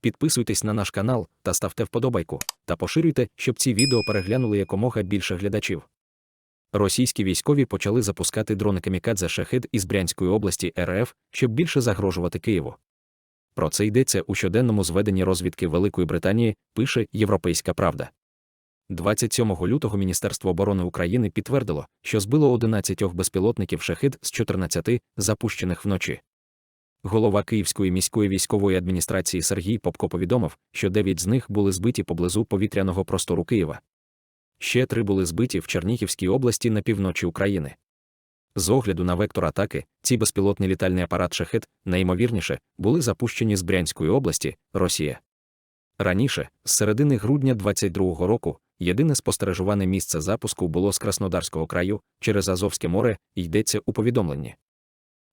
підписуйтесь на наш канал та ставте вподобайку, та поширюйте, щоб ці відео переглянули якомога більше глядачів. Російські військові почали запускати дрони камікадзе шахид із Брянської області РФ, щоб більше загрожувати Києву. Про це йдеться у щоденному зведенні розвідки Великої Британії, пише Європейська Правда. 27 лютого Міністерство оборони України підтвердило, що збило 11 безпілотників шахид з 14, запущених вночі. Голова Київської міської військової адміністрації Сергій Попко повідомив, що 9 з них були збиті поблизу повітряного простору Києва. Ще три були збиті в Чернігівській області на півночі України. З огляду на вектор атаки, ці безпілотний літальний апарат шахет, найімовірніше, були запущені з Брянської області, Росія. Раніше, з середини грудня 22-го року, єдине спостережуване місце запуску було з Краснодарського краю через Азовське море, йдеться у повідомленні.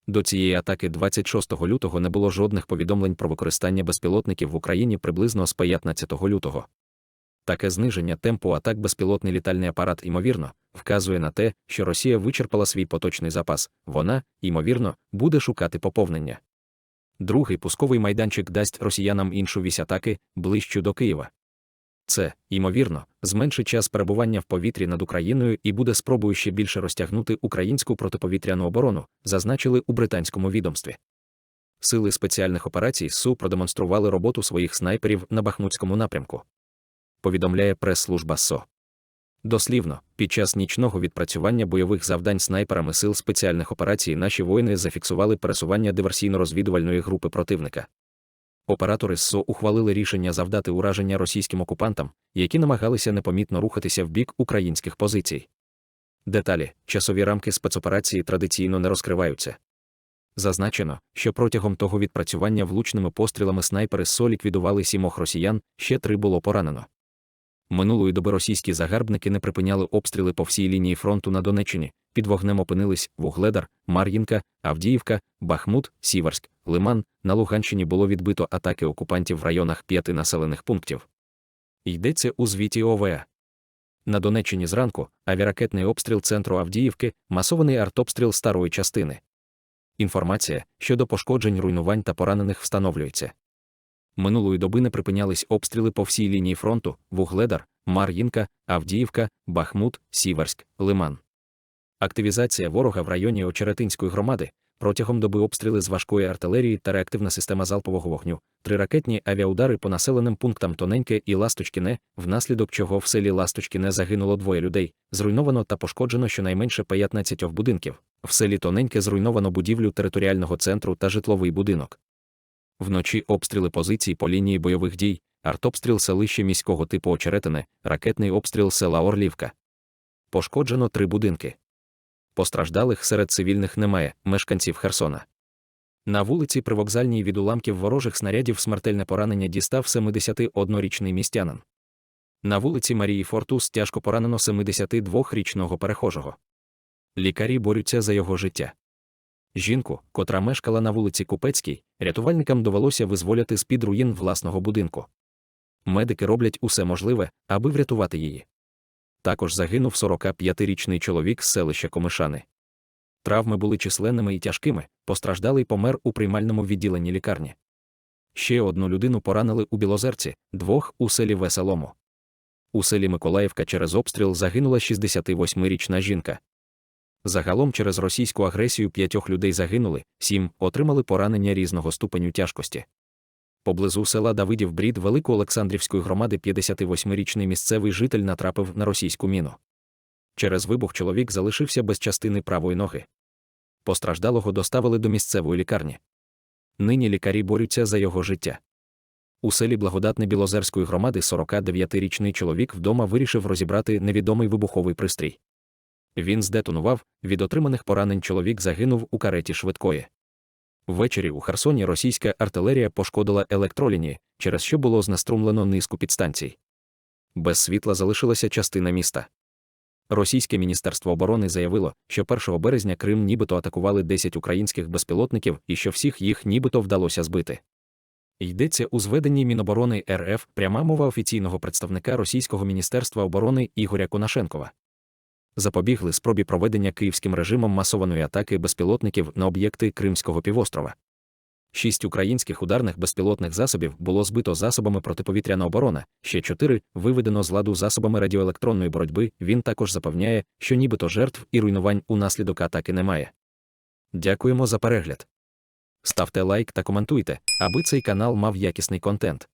До цієї атаки 26 лютого не було жодних повідомлень про використання безпілотників в Україні приблизно з 15 лютого. Таке зниження темпу атак безпілотний літальний апарат, ймовірно, вказує на те, що Росія вичерпала свій поточний запас, вона, ймовірно, буде шукати поповнення. Другий пусковий майданчик дасть росіянам іншу вісь атаки ближчу до Києва. Це, ймовірно, зменшить час перебування в повітрі над Україною і буде спробою ще більше розтягнути українську протиповітряну оборону, зазначили у британському відомстві. Сили спеціальних операцій СУ продемонстрували роботу своїх снайперів на Бахмутському напрямку. Повідомляє прес-служба СО. Дослівно, під час нічного відпрацювання бойових завдань снайперами сил спеціальних операцій наші воїни зафіксували пересування диверсійно-розвідувальної групи противника. Оператори ССО ухвалили рішення завдати ураження російським окупантам, які намагалися непомітно рухатися в бік українських позицій. Деталі, часові рамки спецоперації традиційно не розкриваються. Зазначено, що протягом того відпрацювання влучними пострілами снайпери ССО ліквідували сімох росіян, ще три було поранено. Минулої доби російські загарбники не припиняли обстріли по всій лінії фронту на Донеччині. Під вогнем опинились Вугледар, Мар'їнка, Авдіївка, Бахмут, Сіверськ, Лиман. На Луганщині було відбито атаки окупантів в районах п'яти населених пунктів. Йдеться у звіті ОВА. На Донеччині зранку авіаракетний обстріл центру Авдіївки, масований артобстріл старої частини. Інформація щодо пошкоджень, руйнувань та поранених встановлюється. Минулої доби не припинялись обстріли по всій лінії фронту: Вугледар, Мар'їнка, Авдіївка, Бахмут, Сіверськ, Лиман. Активізація ворога в районі Очеретинської громади протягом доби обстріли з важкої артилерії та реактивна система залпового вогню, три ракетні авіаудари по населеним пунктам Тоненьке і Ласточкіне, внаслідок чого в селі Ласточкіне загинуло двоє людей, зруйновано та пошкоджено щонайменше 15 будинків. В селі Тоненьке зруйновано будівлю територіального центру та житловий будинок. Вночі обстріли позицій по лінії бойових дій, артобстріл селища міського типу Очеретине, ракетний обстріл села Орлівка. Пошкоджено три будинки. Постраждалих серед цивільних немає, мешканців Херсона. На вулиці Привокзальній від уламків ворожих снарядів смертельне поранення дістав 71-річний містянин. На вулиці Марії Фортус тяжко поранено 72-річного перехожого. Лікарі борються за його життя. Жінку, котра мешкала на вулиці Купецькій, рятувальникам довелося визволяти з під руїн власного будинку. Медики роблять усе можливе, аби врятувати її. Також загинув 45-річний чоловік з селища Комишани. Травми були численними і тяжкими, постраждалий помер у приймальному відділенні лікарні. Ще одну людину поранили у Білозерці, двох у селі Веселому. У селі Миколаївка через обстріл загинула 68-річна жінка. Загалом через російську агресію п'ятьох людей загинули, сім отримали поранення різного ступеню тяжкості. Поблизу села Давидів Брід Великоолександрівської громади 58-річний місцевий житель натрапив на російську міну. Через вибух чоловік залишився без частини правої ноги. Постраждалого доставили до місцевої лікарні. Нині лікарі борються за його життя. У селі Благодатне Білозерської громади 49-річний чоловік вдома вирішив розібрати невідомий вибуховий пристрій. Він здетонував, від отриманих поранень чоловік загинув у кареті швидкої. Ввечері у Херсоні російська артилерія пошкодила електролінії, через що було знеструмлено низку підстанцій. Без світла залишилася частина міста. Російське міністерство оборони заявило, що 1 березня Крим нібито атакували 10 українських безпілотників і що всіх їх нібито вдалося збити. Йдеться у зведенні Міноборони РФ пряма мова офіційного представника Російського міністерства оборони Ігоря Конашенкова запобігли спробі проведення київським режимом масованої атаки безпілотників на об'єкти Кримського півострова. Шість українських ударних безпілотних засобів було збито засобами протиповітряна оборона, ще чотири виведено з ладу засобами радіоелектронної боротьби. Він також запевняє, що нібито жертв і руйнувань унаслідок атаки немає. Дякуємо за перегляд. Ставте лайк та коментуйте, аби цей канал мав якісний контент.